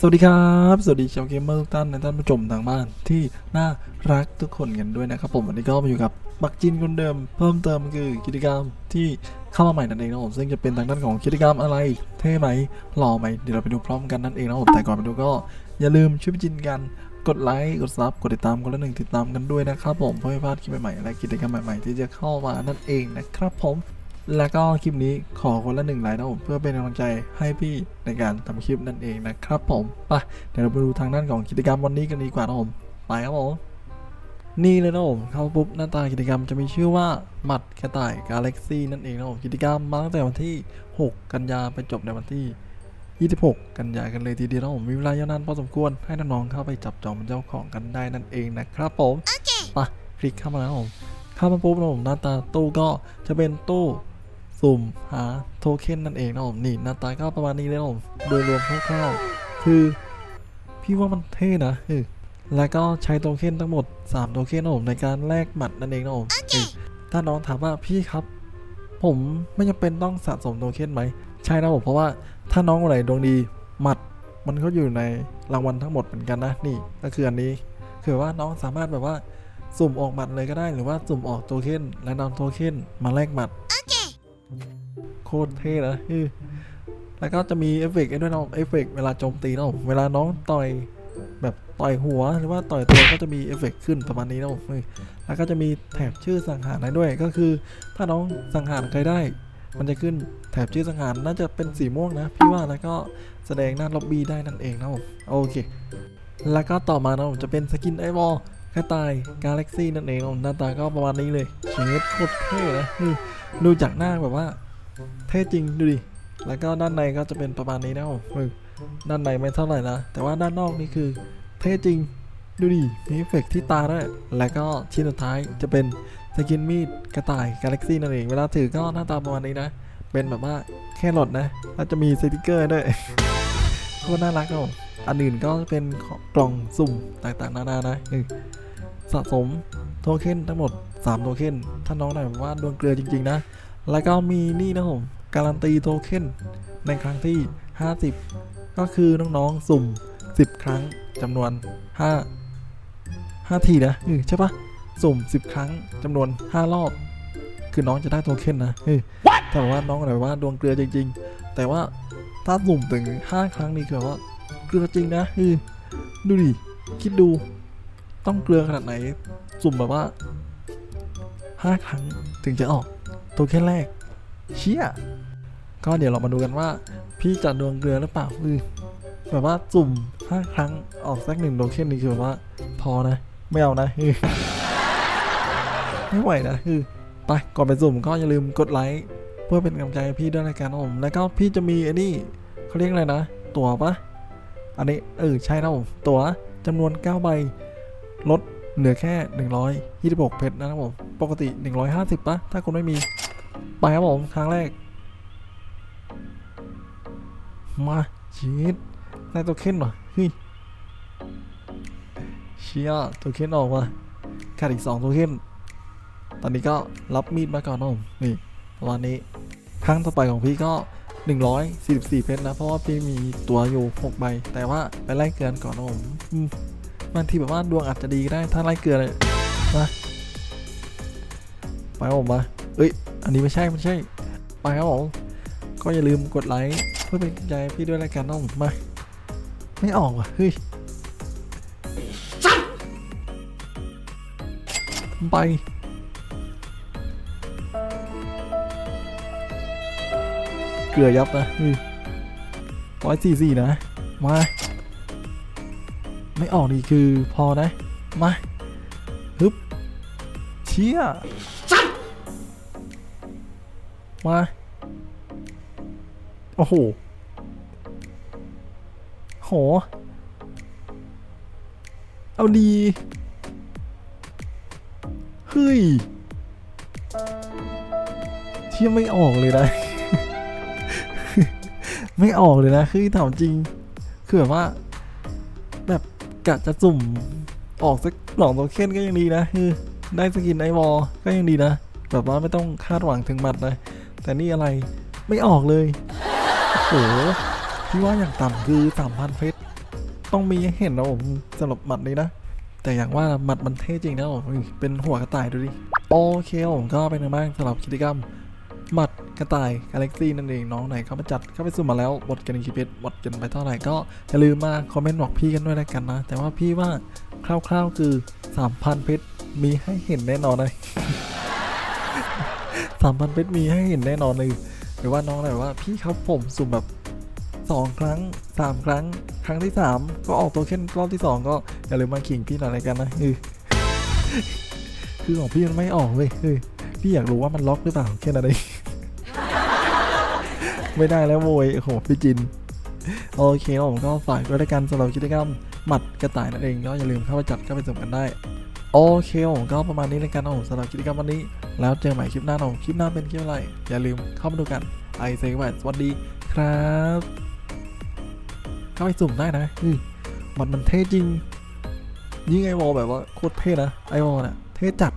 สวัสดีครับ สวัสดีชาวเกมเมอร์ทุกท่านและท่านผู้ชมทางบ้านที่น่ารักทุกคนกันด้วยนะครับผมวันนี้ก็มาอยู่กับบักจินคนเดิม เพิ่มเติมคือกิจกรรมที่เข้ามาใหม่นั่นเองนะผมซึ่งจะเป็นทางด้านของกิจกรรมอะไร เท่ไหมหล่อไหมเดี๋ยวเราไปดูพร้อมกันนั่นเองนะผมแต่ก่อนไปดูก็อย่าลืมช่วยจินกันกดไลค์กดซับกดติดตามคนละหนึ่งติดตามกันด้วยนะครับผมเพื่อไม่พลาดคลิปใหม่ๆและกิจกรรมใหม่ๆที่จะเข้ามานั่นเองนะครับผม แล้วก็คลิปนี้ขอคนละหนึ่งไลค์นะผมเพื่อเป็นกำลังใจให้พี่ในการทำคลิปนั่นเองนะครับผมไปเดี๋ยวเราไปดูทางด้านของกิจกรรมวันนี้กันดีกว่านะผมไปครับผมนี่เลยนะผมเข้าปุ๊บหน้าตากิจกรรมจะมีชื่อว่าหมัดกระต่ายกาแล็กซี่นั่นเองนะผมกิจกรรมมาตั้งแต่วันที่ 6 กันยาไปจบในวันที่ 26 กันยากันเลยทีเดียวนะผมมีเวลายาวนานพอสมควรให้น้องๆเข้าไปจับจองเป็นเจ้าของกันได้นั่นเองนะครับผมไปคลิกเข้ามาแล้วผมเข้ามาปุ๊บนะผมหน้าตาตู้ก็จะเป็นตู้ สุ่มหาโทเค็นนั่นเองนะผมนี่หน้าตาก็ประมาณนี้เลยนะผมโดยรวมคร่าวๆคือ พี่ว่ามันเท่นะเออแล้วก็ใช้โทเค็นทั้งหมด 3 โทเค็นนะผมในการแลกหมัดนั่นเองนะผมเออถ้าน้องถามว่าพี่ครับ ผมไม่จำเป็นต้องสะสมโทเค็นไหมใช่นะผมเพราะว่าถ้าน้องคนไหนดวงดีหมัดมันก็อยู่ในรางวัลทั้งหมดเหมือนกันนะนี่ก็คืออันนี้คือว่าน้องสามารถแบบว่าสุ่มออกหมัดเลยก็ได้หรือว่าสุ่มออกโทเค็นและนำโทเค็นมาแลกหมัด โคตรเท่นะเออแล้วก็จะมีเอฟเฟกต์ด้วยนะเอฟเฟกต์เวลาโจมตีนะเวลาน้องต่อยแบบต่อยหัวหรือว่าต่อยตัวก็จะมีเอฟเฟกต์ขึ้นประมาณนี้นะแล้วก็จะมีแถบชื่อสังหารให้ด้วยก็คือ ถ้าน้องสังหารใครได้ มันจะขึ้นแถบชื่อสังหารน่าจะเป็นสีม่วงนะ พี่ว่าแล้วก็แสดงหน้าล็อบบี้ได้นั่นเองนะโอเค แล้วก็ต่อมานะจะเป็นสกินไอวอลกระต่ายกาแล็กซี่นั่นเองนะหน้าตาก็ประมาณนี้เลยเชฟโคตรเท่นะดูจากหน้าแบบว่า เท่จริงดูดิ แล้วก็ด้านในก็จะเป็นประมาณนี้นะผมด้านในไม่เท่าไหร่นะ แต่ว่าด้านนอกนี่คือเท่จริงดูดิ มีเอฟเฟกที่ตาด้วย แล้วก็ชิ้นสุดท้ายจะเป็นสกินมีดกระต่ายกาแล็กซี่นั่นเอง เวลาถือก็หน้าตาประมาณนี้นะ เป็นแบบว่าแค่หลดนะ แล้วจะมีสติกเกอร์ด้วยโคตรน่ารักนะอันอื่นก็เป็นกล่องสุ่มต่างๆนานานะสะสมโทเค็นทั้งหมด 3 โทเค็นถ้าน้องไหนว่าดวงเกลือจริง ๆ นะ แล้วก็มีนี่นะผมการันตีโทเค็นในครั้งที่ 50 ก็คือน้องๆสุ่ม 10 ครั้งจำนวน 5 5 ทีนะเออใช่ปะสุ่ม 10 ครั้งจำนวน 5 รอบ คือน้องจะได้โทเค็นนะเออแต่ว่าน้องอะไรว่าดวงเกลือจริง ๆ แต่ว่าถ้าสุ่มถึง 5 ครั้งนี่คือว่าเกลือจริงนะเออดูดิ คิดดู ต้องเกลือขนาดไหน สุ่มแบบว่า 5 ครั้งถึงจะออก โทเค็นแรก เชี่ย ก็เดี๋ยวเรามาดูกันว่า พี่จะดวงเกลือหรือเปล่าคือแบบว่าสุ่มห้าครั้งออกสักหนึ่งโทเค็นนี่คือแบบว่า พอนะ ไม่เอานะไม่ไหวนะคือไปก่อนไปสุ่มก็อย่าลืมกดไลค์เพื่อเป็นกำลังใจพี่ด้วยรายการผมแล้วก็พี่จะมีไอ้นี่เขาเรียกอะไรนะ ตั๋วปะอันนี้เออใช่นะผมตั๋วจำนวน 9 ใบลดเหลือแค่ 126 เพชรนะครับผม ปกติ 150ปะถ้าคุณไม่มี ไปครับผมครั้งแรก มาชีดได้ตัวเค้นว่ะเฮ้ยเชียตัวเค้นออกมาขาดอีกสองตัวเค้นตอนนี้ก็รับมีดมาก่อนนะผมนี่ประมาณนี้ครั้งต่อไปของพี่ก็ 144 เพชรนะ เพราะว่าพี่มีตัวอยู่ 6 ใบ แต่ว่าไปไล่เกินก่อนนะผมบางทีแบบว่าดวงอาจจะดีก็ได้ถ้าไล่เกินเลยมาไปครับผมมาเอ้ย อันนี้ไม่ใช่ไม่ใช่ ไปครับผม ก็อย่าลืมกดไลค์เพื่อเป็นกำลังใจให้พี่ด้วยรายการน้องมา ไม่ออกว่ะ เฮ้ยไป เกลือยับนะร้อยสี่สี่นะ มา ไม่ออกนี่คือพอนะ มา ฮึบ เชี่ย มา โอ้โห โห เอาดีเฮ้ยเที่ยไม่ออกเลยนะ ไม่ออกเลยนะ คือถามจริง คือแบบว่า แบบกะจะจุ่มออกสักหลองตัวเค้นก็ยังดีนะ คือ ได้สกินไอวอลก็ยังดีนะ แบบว่าไม่ต้องคาดหวังถึงหมัดนะ แต่นี่อะไรไม่ออกเลย โอ้โห พี่ว่าอย่างต่ำคือสามพันเพชรต้องมีให้เห็นนะผมสำหรับหมัดนี้นะ แต่อย่างว่าหมัดมันเท่จริงนะผมเป็นหัวกระต่ายดูดิ โอเคผมก็เป็นยังไงบ้างสำหรับกิจกรรมหมัดกระต่ายกาแล็กซี่นั่นเองน้องไหนเข้ามาจัดเข้าไปสุ่มมาแล้วบทกันคีเพชรบทกันไปเท่าไหร่ก็อย่าลืมมาคอมเมนต์บอกพี่กันด้วยแล้วกันนะ แต่ว่าพี่ว่าคร่าวๆคือ 3,000 เพชรมีให้เห็นแน่นอนเลย 3,000เพชรมีให้เห็นแน่นอนเลยหรือว่าน้องไหนว่าพี่ครับผมสุ่มแบบ2ครั้ง3ครั้ง ครั้งที่3ก็ออกตัวเค้นรอบที่2ก็อย่าลืมมาขิงพี่หน่อยแล้วกันนะคือคือของพี่มันไม่ออกเลยเฮ้ยพี่อยากรู้ว่ามันล็อกหรือเปล่าแค่นั้นเองไม่ได้แล้วโวยโอ้โหพี่จิน โอเคครับผมก็ฝากด้วยด้วยกันสำหรับกิจกรรมหมัดกระต่ายนั่นเองก็อย่าลืมเข้าไปจัดเข้าไปสมกันได้ โอเคครับผมก็ประมาณนี้ในการผมสำหรับกิจกรรมวันนี้ แล้วเจอใหม่คลิปหน้าของคลิปหน้าเป็นคลิปอะไร อย่าลืมเข้ามาดูกันไอเซกวัสวัสดีครับ เข้าไปสุ่มได้นะอืมมันมันเท่จริง ยิ่งไอวอลแบบว่าโคตรเท่นะไอวอลน่ะเท่จัด